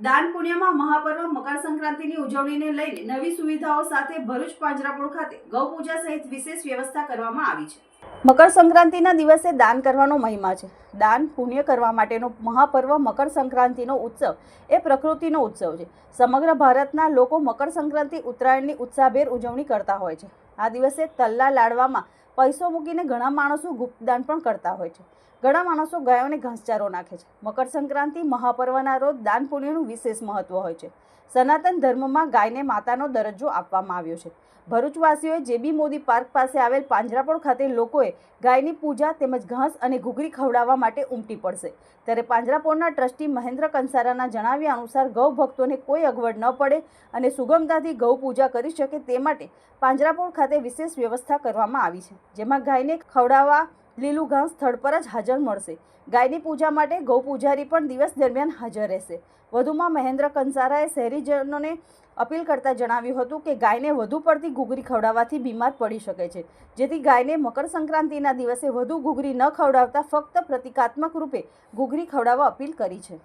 દાન પુણ્યમાં મહાપર્વ, મકર સંક્રાંતિની ઉજવણીને લઈને નવી સુવિધાઓ સાથે ભરૂચ પાંજરાપોળ ખાતે ગૌપૂજા સહિત વિશેષ વ્યવસ્થા કરવામાં આવી છે. મકર સંક્રાંતિના દિવસે દાન કરવાનો મહિમા છે. દાન પુણ્ય કરવા માટેનો મહાપર્વ મકર સંક્રાંતિનો ઉત્સવ એ પ્રકૃતિનો ઉત્સવ છે. સમગ્ર ભારતના લોકો મકર સંક્રાંતિ ઉત્તરાયણની ઉત્સાહભેર ઉજવણી કરતા હોય છે. આ દિવસે તલ્લા લાડવામાં પૈસો મૂકીને ઘણા માણસો ગુપ્તદાન પણ કરતા હોય છે. ઘણા માણસો ગાયોને ઘાસચારો નાખે છે. મકર સંક્રાંતિ મહાપર્વના રોજ દાન પુણ્યનું વિશેષ મહત્વ હોય છે. સનાતન ધર્મમાં ગાયને માતાનો દરજ્જો આપવામાં આવ્યો છે. ભરૂચવાસીઓએ જેબી મોદી પાર્ક પાસે આવેલ પાંજરાપોળ ખાતે લોકોએ ગાયની પૂજા તેમજ ઘાસ અને ઘૂઘરી ખવડાવવા માટે ઉમટી પડશે. ત્યારે પાંજરાપોળના ટ્રસ્ટી મહેન્દ્ર કંસારાના જણાવ્યા અનુસાર ગૌ ભક્તોને કોઈ અગવડ ન પડે અને સુગમતાથી ગૌ પૂજા કરી શકે તે માટે પાંજરાપોળ ખાતે વિશેષ વ્યવસ્થા કરવામાં આવી છે. જેમાં ગાયને ખવડાવવા લીલું ઘાસ સ્થળ પર જ હાજર મળશે. ગાયની પૂજા માટે ગૌ પૂજારી પણ દિવસ દરમિયાન હાજર રહેશે. વધુમાં મહેન્દ્ર કંસારાએ શહેરીજનોને અપીલ કરતા જણાવ્યું હતું કે ગાયને વધુ પડતી ઘૂઘરી ખવડાવવાથી બીમાર પડી શકે છે. જેથી ગાયને મકર સંક્રાંતિના દિવસે વધુ ઘૂઘરી ન ખવડાવતા ફક્ત પ્રતિકાત્મક રૂપે ઘૂઘરી ખવડાવવા અપીલ કરી છે.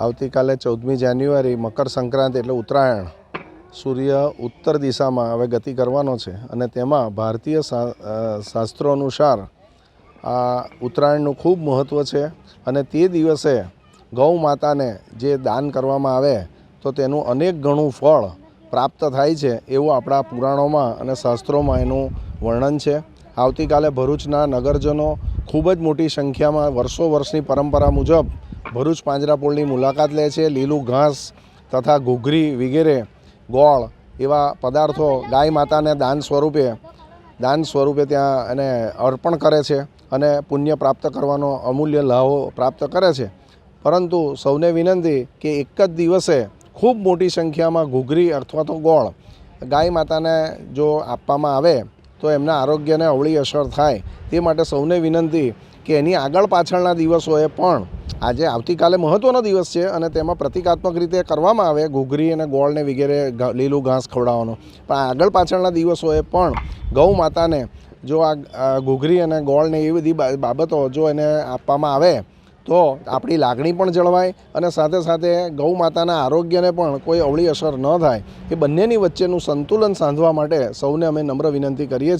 આવતીકાલે ચૌદમી જાન્યુઆરી મકર સંક્રાંતિ એટલે ઉત્તરાયણ. સૂર્ય ઉત્તર દિશામાં હવે ગતિ કરવાનો છે અને તેમાં ભારતીય શાસ્ત્રો અનુસાર આ ઉત્તરાયણનું ખૂબ મહત્ત્વ છે અને તે દિવસે ગૌ માતાને જે દાન કરવામાં આવે તો તેનું અનેક ગણું ફળ પ્રાપ્ત થાય છે એવું આપણા પુરાણોમાં અને શાસ્ત્રોમાં એનું વર્ણન છે. આવતીકાલે ભરૂચના નગરજનો ખૂબ જ મોટી સંખ્યામાં વર્ષો વર્ષની પરંપરા મુજબ ભરૂચ પાંજરાપોળની મુલાકાત લે છે. લીલું ઘાસ તથા ઘૂઘરી વગેરે ગોળ એવા પદાર્થો ગાય માતાને દાન સ્વરૂપે દાન સ્વરૂપે ત્યાં એને અર્પણ કરે છે અને પુણ્ય પ્રાપ્ત કરવાનો અમૂલ્ય લાભો પ્રાપ્ત કરે છે. પરંતુ સૌને વિનંતી કે એક જ દિવસે ખૂબ મોટી સંખ્યામાં ઘૂઘરી અથવા તો ગોળ ગાય માતાને જો આપવામાં આવે તો એમના આરોગ્યને અવળી અસર થાય. તે માટે સૌને વિનંતી કે એની આગળ પાછળના દિવસોએ પણ આજે આવતીકાલે મહત્ત્વનો દિવસ છે અને તેમાં પ્રતિકાત્મક રીતે કરવામાં આવે ઘૂઘરી અને ગોળને વગેરે લીલું ઘાસ ખવડાવવાનો. પણ આગળ પાછળના દિવસોએ પણ ગૌ માતાને જો આ ઘૂઘરી અને ગોળને એવી બધી બાબતો જો એને આપવામાં આવે, તો આપણી લાગણી પણ જળવાય અને સાથે સાથે ગૌ માતાના આરોગ્યને પણ કોઈ અવળી અસર ન થાય. એ બંનેની વચ્ચેનું સંતુલન સાંધવા માટે સૌને અમે નમ્ર વિનંતી કરીએ છીએ